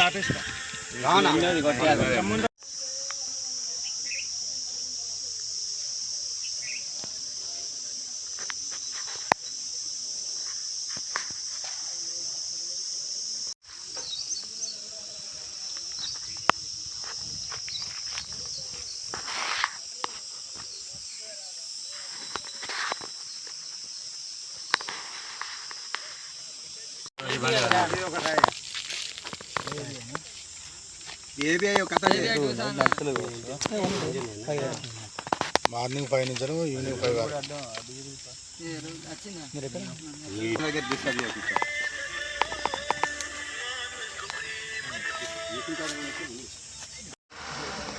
రాపిస్తా morning five నుంచి evening five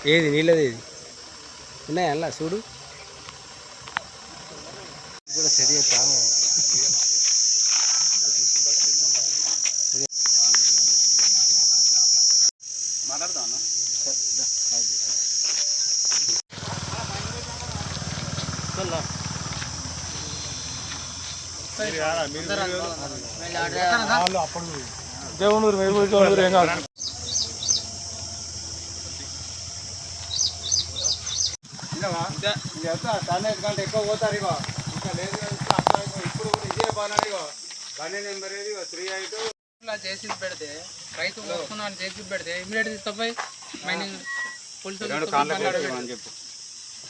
ఏది నీళ్ళది ఏది? ఉన్నాయా అలా? చూడు. కూడా సరి దేవునూరు మీరు దేవునూరు ఏం కాదు. కంటే ఎక్కువ పోతారు ఇంకా లేదు ఇప్పుడు కూడా ఇదే బాగా ఇగో. బండి నెంబర్ ఏది త్రీ ఇట్లా చేసి పెడితే రైతు చేసి పెడితే ఇమీడియట్ తీసుకుపోయి మైనింగ్ పోలీసు చెప్పు.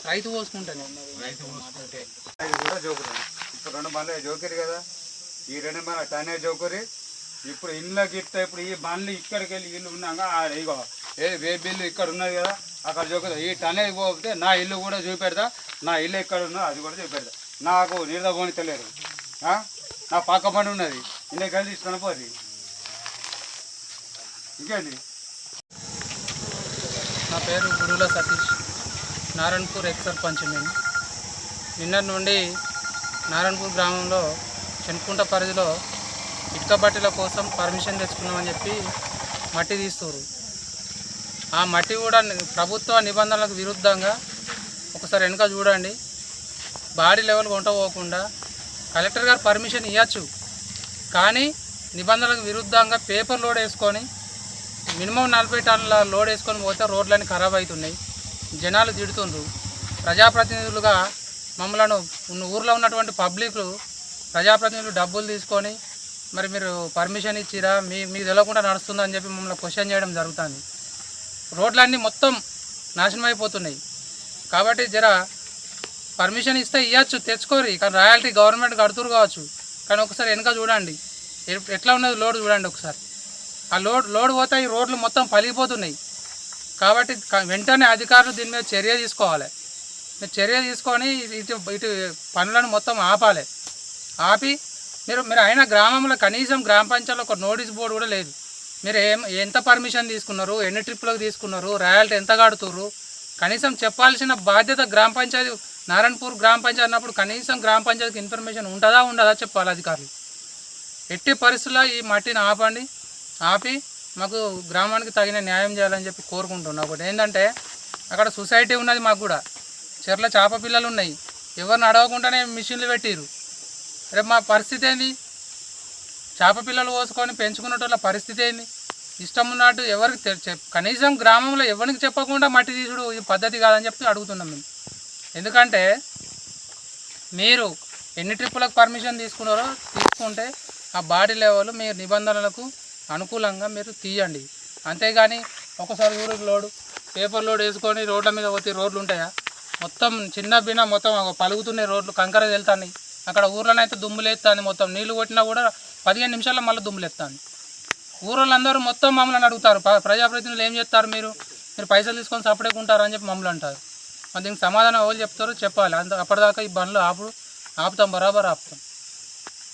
రైతు పోసుకుంటాను. ఇది కూడా జోకురు. ఇప్పుడు రెండు బండ్లు జోకిరు కదా. ఈ రెండు బండ్ల టనే జోకురి. ఇప్పుడు ఇండ్లకి ఇస్తే ఇప్పుడు ఈ బండ్లు ఇక్కడికి వెళ్ళి ఇల్లు ఉన్నాక ఇగో ఏ వే బిల్లు ఇక్కడ ఉన్నది కదా అక్కడ జోకురు. ఈ టనే పోతే నా ఇల్లు కూడా చూపెడతా నా ఇల్లు ఎక్కడ ఉన్నదో అది కూడా చూపెడతా. నాకు నీళ్ళ పోని తెలియదు? నా పక్క బండి ఉన్నది. ఇంటికి వెళ్ళి తీసుకొని పోది. ఇంకేంటి నా పేరు గురువుల సతీష్. నారాయణపూర్ ఎక్స్ సర్పంచ్ నేను నిన్నటి నుండి నారాయణపూర్ గ్రామంలో చెనుకుంట పరిధిలో ఇటుక బట్టల కోసం పర్మిషన్ తెచ్చుకున్నామని చెప్పి మట్టి తీస్తారు ఆ మట్టి కూడా ప్రభుత్వ నిబంధనలకు విరుద్ధంగా ఒకసారి వెనుక చూడండి. బాడీ లెవెల్ కొంట పోకుండా కలెక్టర్ గారు పర్మిషన్ ఇవ్వచ్చు కానీ నిబంధనలకు విరుద్ధంగా పేపర్ లోడ్ వేసుకొని మినిమం నలభై టన్నుల లోడ్ వేసుకొని పోతే రోడ్లన్నీ ఖరాబ్ అవుతున్నాయి. జనాలు తిడుతుండ్రు. ప్రజాప్రతినిధులుగా మమ్మలను ఊర్లో ఉన్నటువంటి పబ్లిక్ ప్రజాప్రతినిధులు డబ్బులు తీసుకొని మరి మీరు పర్మిషన్ ఇచ్చిరా మీ మీకు తెలియకుండా నడుస్తుందని చెప్పి మమ్మల్ని క్వశ్చన్ చేయడం జరుగుతుంది. రోడ్లన్నీ మొత్తం నాశనం అయిపోతున్నాయి కాబట్టి జర పర్మిషన్ ఇస్తే ఇవ్వచ్చు తెచ్చుకోరి. కానీ రాయల్టీ గవర్నమెంట్ కడుతురు కావచ్చు. కానీ ఒకసారి వెనక చూడండి. ఎ- ఎట్లా ఉన్నది లోడ్ చూడండి ఒకసారి. ఆ లోడ్ లోడ్ పోతే ఈ రోడ్లు మొత్తం పలిగిపోతున్నాయి. కాబట్టి వెంటనే అధికారులు దీని మీద చర్య తీసుకోవాలి. మీరు చర్య తీసుకొని ఇటు ఇటు పనులను మొత్తం ఆపాలి. ఆపి మీరు మీరు అయినా గ్రామంలో కనీసం గ్రామ పంచాయతీలో ఒక నోటీస్ బోర్డు కూడా లేదు. మీరు ఏం ఎంత పర్మిషన్ తీసుకున్నారు ఎన్ని ట్రిప్లకు తీసుకున్నారు రాయల్టీ ఎంత కడుతుర్రు కనీసం చెప్పాల్సిన బాధ్యత గ్రామ పంచాయతీ నారాయణపూర్ గ్రామ పంచాయతీ అన్నప్పుడు కనీసం గ్రామ పంచాయతీకి ఇన్ఫర్మేషన్ ఉంటుందా ఉండదా చెప్పాలి అధికారులు. ఎట్టి పరిస్థితుల్లో ఈ మట్టిని ఆపండి ఆపి మాకు గ్రామానికి తగిన న్యాయం చేయాలని చెప్పి కోరుకుంటున్నా ఒకటి. ఏంటంటే అక్కడ సొసైటీ ఉన్నది మాకు కూడా. చెర్ల చేప పిల్లలు ఉన్నాయి. ఎవరిని అడగకుండానే మిషన్లు పెట్టిరు రేపు మా పరిస్థితి ఏంది? చేప పిల్లలు పోసుకొని పెంచుకునేటోళ్ళ పరిస్థితి ఏంది? ఇష్టం ఉన్నట్టు ఎవరికి చెప్- కనీసం గ్రామంలో ఎవరికి చెప్పకుండా మట్టి తీసుడు ఈ పద్ధతి కాదని చెప్పి అడుగుతున్నాం మేము. ఎందుకంటే మీరు ఎన్ని ట్రిప్పులకు పర్మిషన్ తీసుకున్నారో తీసుకుంటే ఆ బాడీ లెవెల్ మీ నిబంధనలకు అనుకూలంగా మీరు తీయండి. అంతేగాని ఒకసారి ఊరికి లోడు పేపర్ లోడ్ వేసుకొని రోడ్ల మీద పోతే రోడ్లు ఉంటాయా? మొత్తం చిన్న బిన్న మొత్తం పలుగుతున్నాయి రోడ్లు కంకర వెళ్తాయి అక్కడ ఊర్లోనైతే దుమ్ములు దుమ్ములేస్తాను మొత్తం. నీళ్ళు కొట్టినా కూడా పదిహేను నిమిషాల్లో మళ్ళీ దుమ్ములు ఎత్తాను ఊరోళ్ళందరూ మొత్తం మమ్మల్ని అడుగుతారు. ప్రజాప్రతినిధులు ఏం చేస్తారు మీరు? మీరు పైసలు తీసుకొని సపరేట్ ఉంటారు అని చెప్పి మమ్మల్ని అంటారు. మరి దీనికి సమాధానం ఎవరు చెప్తారో చెప్పాలి. అంత అప్పటిదాకా ఈ బండ్లు ఆపు ఆపుతాం బరాబర్ ఆపుతాం.